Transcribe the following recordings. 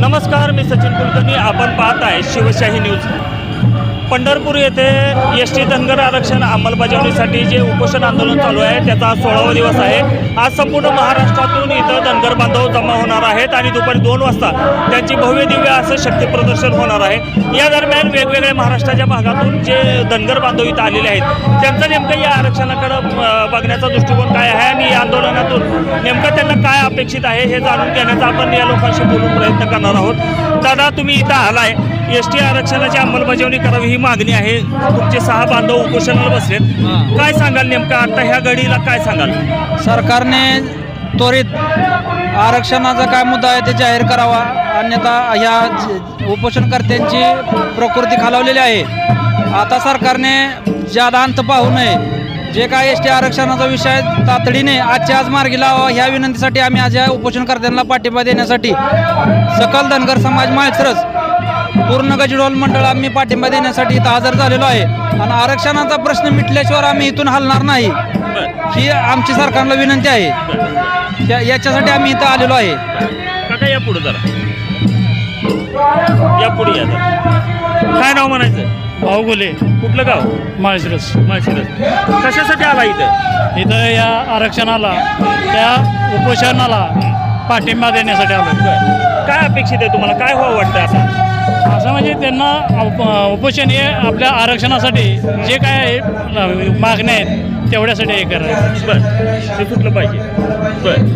नमस्कार मी सचिन कुलकर्णी. आपण पाहत आहे शिवशाही न्यूज. पंढरपूर येथे एस टी धनगर आरक्षण अंमलबजावणीसाठी जे उपोषण आंदोलन चालू आहे त्याचा आज सोळावा दिवस आहे. आज संपूर्ण महाराष्ट्रातून इथं धनगर बांधव जमा होणार आहेत आणि दुपारी दोन वाजता त्यांची भव्य दिव्य असं शक्तीप्रदर्शन होणार आहे. या दरम्यान वेगवेगळ्या महाराष्ट्राच्या भागातून जे धनगर बांधव इथं आलेले आहेत त्यांचं नेमकं या आरक्षणाकडं बघण्याचा दृष्टिकोन काय आहे आणि या आंदोलनातून नेमकं त्यांना काय अपेक्षित आहे हे जाणून घेण्याचा आपण या लोकांशी बोलून प्रयत्न करणार आहोत. दादा तुम्ही इथं आलाय. एस टी आरक्षणाची अंमलबजावणी करावी ही मागणी आहे. तुमचे सहा बांधव उपोषणाला बसलेत. काय सांगाल नेमकं? आता ह्या घडीला काय सांगाल? सरकारने त्वरित आरक्षणाचा काय मुद्दा आहे ते जाहीर करावा. अन्यथा ह्या उपोषणकर्त्यांची प्रकृती खालावलेली आहे. आता सरकारने ज्यादा अंत पाहू नये जे काय एस टी आरक्षणाचा विषय तातडीने आजच्या आज मार्गी लावा. ह्या विनंतीसाठी आम्ही आज या उपोषणकर्त्यांना पाठिंबा देण्यासाठी सकल धनगर समाज माळसरस पूर्ण गजडोल मंडळ आम्ही पाठिंबा देण्यासाठी इथं हजर झालेलो आहे. आणि आरक्षणाचा प्रश्न मिटल्याशिवाय आम्ही इथून हलणार नाही. ही आमची सरकारला विनंती आहे. याच्यासाठी आम्ही इथं आलेलो आहे. या पुढे जरा. या पुढे या काय नाव म्हणायचं? भाऊ गोले कुठलं गाव? माळशिरस. माळशिरस. कशासाठी आला इथं? इथं या आरक्षणाला त्या उपोषणाला पाठिंबा देण्यासाठी आलो काय अपेक्षित आहे तुम्हाला? काय व्हावं वाटतं आता? असं म्हणजे त्यांना उप- उपोषण हे आपल्या आरक्षणासाठी जे काय आहे, मागण्या आहेत तेवढ्यासाठी हे करायचं. बरं. ते सुटलं पाहिजे. बरं.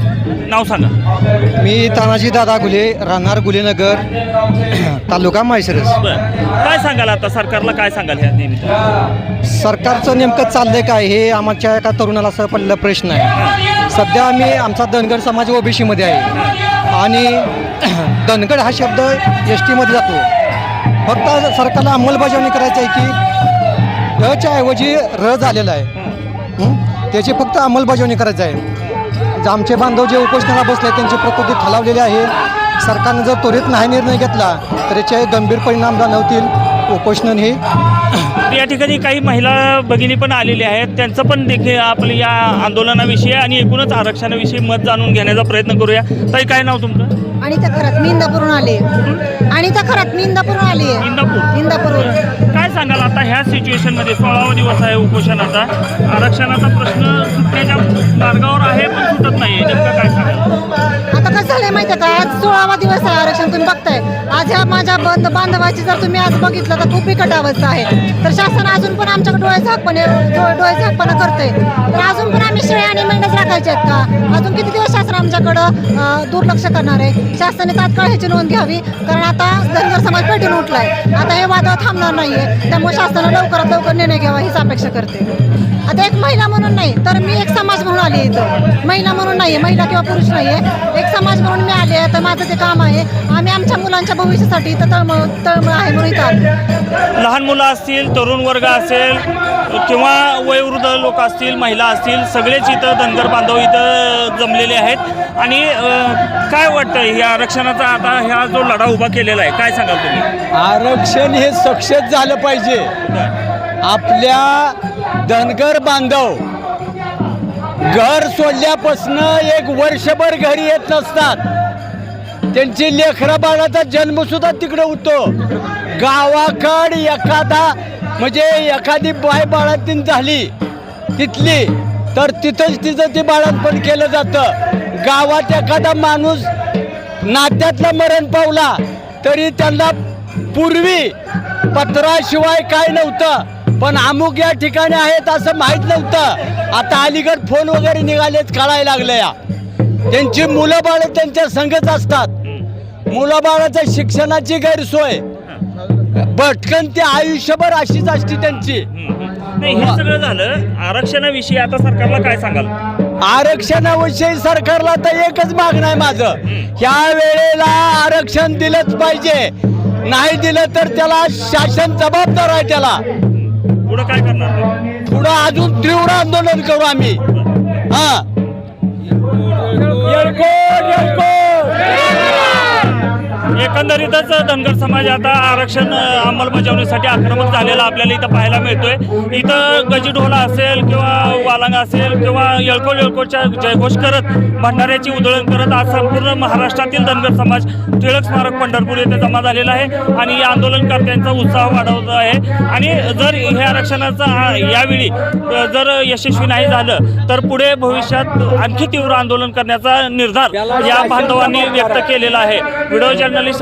नाव सांगा. मी तानाजी दादा गुले राहणार गुलेनगर तालुका बरं. काय सांगाल आता? सरकारला काय सांगाल ह्या निमित्त सरकारचं नेमकं चाललंय काय हे आमच्या एका तरुणाला असं पडलेला प्रश्न आहे. सध्या आम्ही आमचा धनगड समाज ओबीसीमध्ये आहे. आणि धनगड हा शब्द एस टीमध्ये जातो. फक्त सरकारला अंमलबजावणी करायची आहे की ढच्या ऐवजी र झालेला आहे. त्याची फक्त अंमलबजावणी करायचं आहे. आमचे बांधव जे उपोषणाला बसले आहेत, त्यांची प्रकृती खालावलेली आहे. सरकारनं जर त्वरित नाही निर्णय घेतला तर याचे गंभीर परिणाम जाणवतील. उपोषण हे? या ठिकाणी काही महिला भगिनी पण आलेल्या आहेत. त्यांचं पण देखील आपलं या आंदोलनाविषयी आणि एकूणच आरक्षणाविषयी मत जाणून घेण्याचा प्रयत्न करूया. ताई काय नाव तुमचं? आणि त्या खरात मी इंदापूरून आले. आणि त्या खरात मी इंदापूरून आली. आहे इंदापूर इंदापूरवरून काय सांगाल आता ह्या सिच्युएशनमध्ये सोळावा दिवस आहे उपोषणाचा. आरक्षणाचा प्रश्न सुटण्याच्या मार्गावर आहे पण सुटत नाही नेमकं काय सांगाल? आता कसं झालंय माहिती आहे का? आज सोळावा दिवस आहे आरक्षण तुम्ही बघताय बंद बांधवाची जर तुम्ही आज बघितलं तर खूप बिकट अवस्था आहे. तर शासन अजून पण आमच्याकडे डोळे झाकपणे डोळे डोळ्याचा हक्कपणा तर अजून पण आम्ही शेळ्या आणि मेंढ्याच राखायचे आहेत का? अजून किती दिवस शासन आमच्याकडं दुर्लक्ष करणार आहे? शासनाने तात्काळ ह्याची नोंद घ्यावी कारण आता धनगर समाज पेटून उठलाय. आता हे वादळ थांबणार नाहीये. त्यामुळे शासनानं लवकरात लवकर निर्णय घ्यावा हीच अपेक्षा करते. आता एक महिला म्हणून नाही तर मी एक आली आहे इथं. महिला म्हणून नाही महिला किंवा पुरुष नाही आहे एक समाज म्हणून मी आली आहे तर माझं ते काम आहे. आम्ही आमच्या मुलांच्या भविष्यासाठी इथं तळमळ तळमळ आहे म्हणून इथं आलो. लहान मुलं असतील तरुण वर्ग असेल किंवा वयोवृद्ध लोक असतील महिला असतील सगळेच इथं धनगर बांधव इथं जमलेले आहेत. आणि काय वाटतं या आरक्षणाचा आता ह्या जो लढा उभा केलेला आहे काय सांगाल तुम्ही? आरक्षण हे सक्षम झालं पाहिजे. आपल्या धनगर बांधव घर सोडल्यापासनं एक वर्षभर घरी येत नसतात. त्यांची लेखराबाळाचा जन्मसुद्धा जन्म सुद्धा तिकडे होतो. गावाकड एखादा म्हणजे एखादी बाय बाळातीन झाली तिथली तर तिथंच तिचं ते बाळातपण केलं जातं. गावात एखादा माणूस नात्यातला मरण पावला तरी त्यांना पूर्वी पत्राशिवाय काय नव्हतं. पण अमुक या ठिकाणी आहेत असं माहीत नव्हतं. आता अलीगड फोन वगैरे निघालेच कळायला लागले या. त्यांची मुलं बाळं त्यांच्या संगत असतात. मुलं बाळाच्या शिक्षणाची गैरसोय. भटकन ते आयुष्यभर अशीच असते त्यांची. नाही हे सगळं झालं. आरक्षणाविषयी आता सरकारला काय सांगाल? आरक्षणाविषयी सरकारला तर एकच मागणं आहे माझं. ह्या वेळेला आरक्षण दिलंच पाहिजे. नाही दिलं तर त्याला शासन जबाबदार आहे त्याला. पुढं काय करणार? पुढं अजून तीव्र आंदोलन करू आम्ही. हा. एकंदरीतच धनगर समाज आता आरक्षण अंमलबजावणीसाठी आक्रमक झालेला आपल्याला इथं पाहायला मिळतोय. इथं गजीढोला असेल किंवा वालांगा असेल किंवा येळकोट येळकोटच्या जयघोष करत भंडाऱ्याची उधळण करत आज संपूर्ण महाराष्ट्रातील धनगर समाज टिळक स्मारक पंढरपूर येथे जमा झालेला आहे आणि या आंदोलनकर्त्यांचा उत्साह वाढवत आहे. आणि जर हे आरक्षणाचा यावेळी जर यशस्वी नाही झालं तर पुढे भविष्यात आणखी तीव्र आंदोलन करण्याचा निर्धार या बांधवांनी व्यक्त केलेला आहे. Video journalist